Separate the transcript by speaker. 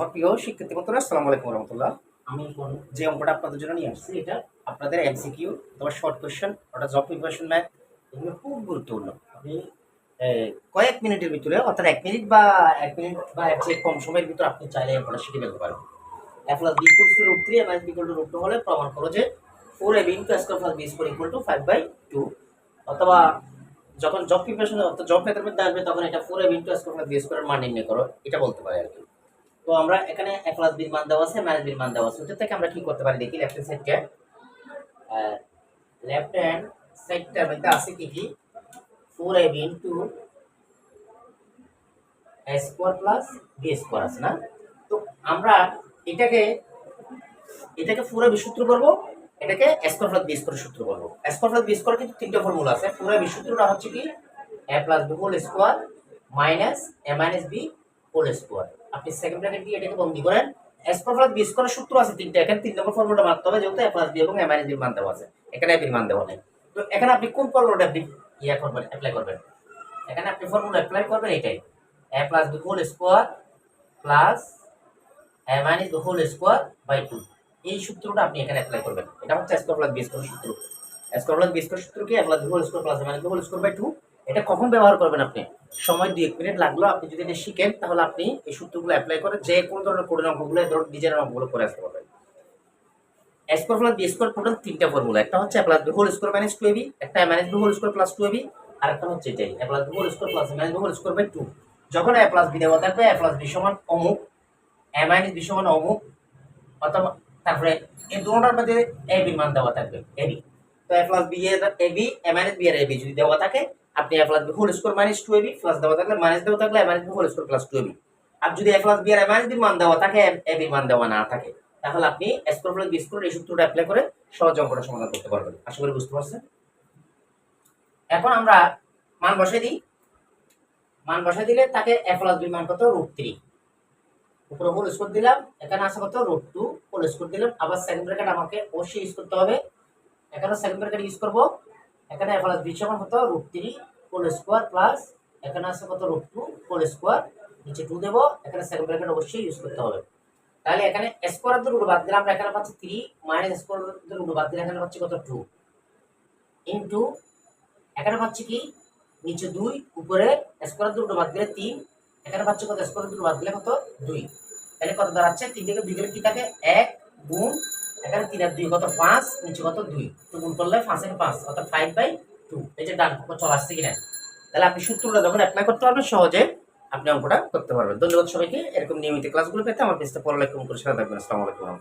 Speaker 1: আমার প্রিয় শিক্ষার্থী বন্ধুরা আসসালামু আলাইকুম রহমতুল্লাহ আমি যে অঙ্কটা আপনাদের জন্য নিয়ে আসছি এটা আপনাদের এমসিকিউ অথবা শর্ট কোয়েশ্চেন ওটা জব প্রিপারেশন ম্যাথ এগুলো খুব গুরুত্বপূর্ণ। আপনি কয়েক মিনিটের ভিতরে অর্থাৎ এক মিনিট বা এক মিনিট বা এর চেয়ে কম সময়ের ভিতরে আপনি চাইলে অঙ্কটা শিখে ফেলতে পারবেন a plus b equals to root three m s b equal to root two হলে প্রমাণ করো যে four a b into square plus b square equal to five by two অথবা যখন জব প্রিপারেশন অর্থাৎ জব ক্ষেত্রের মধ্যে আসবে তখন এটা four a b into square plus b স্কোয়ারের মান নির্ণয় করো এটা বলতে পারে আর কি। তো আমরা এখানে এ প্লাস বির মান দেওয়া আছে, মাইনাস বির মান দেওয়া আছে। থেকে আমরা কি করতে পারি দেখি লেফট হ্যান্ড সাইডকে লেফট হ্যান্ড সাইডটার মধ্যে আছে কি কি? Four a b into a square plus b square আছে না? তো আমরা এটাকে এটাকে ফোর বি সূত্র করব এটাকে স্কোয়ার প্লাস বি স্কোয়ার সূত্র করব স্কোয়ার প্লাস বি স্কোয়ার কিন্তু তিনটা ফর্মুলা আছে। ফোর বি সূত্রটা হচ্ছে কি? A plus b whole square minus a minus b whole square আপনি সেকেন্ড ব্র্যাকেট দিয়ে এটাকে বন্দি করেন। স্কোয়ার প্লাস বি সূত্র আছে তিনটা। এখানে তিন নম্বর ফর্মুলা মারতে হবে, যেহেতু এ প্লাস বি এবং এ মাইনাস বির মান দেওয়া আছে। এখানে বির মান দেওয়া নেই। তো এখানে আপনি কোন ফর্মুলাটা আপনি ইয়া করবেন অ্যাপ্লাই করবেন? এখানে আপনি ফর্মুলা অ্যাপ্লাই করবেন এটাই। A plus b whole square plus a minus b whole square by two এই সূত্রটা আপনি এখানে অ্যাপ্লাই করবেন। এটা হচ্ছে স্কোয়ার প্লাস বি স্কোয়ার সূত্র। স্কোয়ার প্লাস বি স্কোয়ার সূত্র কি? A plus b whole square plus a minus b whole square by two এটা কখন ব্যবহার করবেন আপনি? সময় দুই এক মিনিট লাগল, আপনি যদি এটা শিখেন, তাহলে আপনি এই সূত্রগুলো অ্যাপ্লাই করে যে কোনো ধরনের কোডের অঙ্কগুলো এই ধরনের ডিজাইনের অঙ্কগুলো করে আসতে পারবেন। Square plus b square total তিনটা ফর্মুলা একটা হচ্ছে plus b whole square minus two a b একটা minus b whole square plus two a b আর একটা হচ্ছে এটাই plus b whole square plus minus b whole square by two যখন এ plus B দেওয়া থাকবে এ প্লাস বি সমান অমুক এ minus B সমান অমুক, অথবা তারপরে এই দুটোটার মধ্যে এ বি মান দেওয়া থাকবে এ বি তো এ প্লাস বি এর a b a minus b এর এ বি যদি দেওয়া থাকে আপনি a plus b whole square minus two a b plus দেওয়া থাকলে মাইনাস দেওয়া থাকলে a minus b whole square plus two a b আর যদি এ প্লাস বি আর এ মাইনাস বির মান দেওয়া থাকে এ বির মান দেওয়া না থাকে, তাহলে আপনি স্কোয়ার প্লাস বি স্কোয়ার এই সূত্রটা অ্যাপ্লাই করে সহজ অঙ্কটা সমাধান করতে পারবেন। আশা করি বুঝতে পারছেন? এখন আমরা মান বসাই দিই। মান বসাই দিলে তাকে এ প্লাস বি মান কত? রুট থ্রি উপরে হোল স্কোর দিলাম, এখানে আসা কত? রুট টু হোল স্কোর দিলাম। আবার সেকেন্ড ব্র্যাকেট আমাকে অবশ্যই ইউজ করতে হবে। এখানে সেকেন্ড ব্র্যাকেট ইউজ করব। এখানে প্লাস বি সমান কত? Root three whole square plus এখানে আছে কত? রুট টু হোল স্কোয়ার নিচে টু দেবো। এখানে সেকেন্ড ব্র্যাকেট অবশ্যই ইউজ করতে হবে। তাহলে এখানে স্কোয়ার রুট বাদ দিলে আমরা এখানে পাচ্ছি থ্রি মাইনাস স্কোয়ার রুট বাদ দিলে এখানে পাচ্ছি কত? টু ইন্টু এখানে পাচ্ছি কি? নিচে দুই, উপরে স্কোয়ার রুট বাদ দিলে তিন। এখানে পাচ্ছি কত? স্কোয়ার রুট বাদ দিলে কত? দুই। তাহলে কত দাঁড়াচ্ছে? তিন থেকে দুই গেলে কি থাকে? এক, গুণ এখানে তিন আর দুই, কত পাঁচ, নিচে কত দুই? তো গুণ করলে পাঁচের পাঁচ অর্থাৎ ফাইভ বাই টু এই যে ডান পক্ষ চলে আসছে কিনা? তাহলে আপনি সূত্রটা যখন অ্যাপ্লাই করতে পারবেন, সহজে আপনি অঙ্কটা করতে পারবেন। ধন্যবাদ সবাইকে, এরকম নিয়মিত ক্লাসগুলো পেতে আমার পেজটা পড়ালেখা করে সেটা দেখবেন আসসালামু আলাইকুম।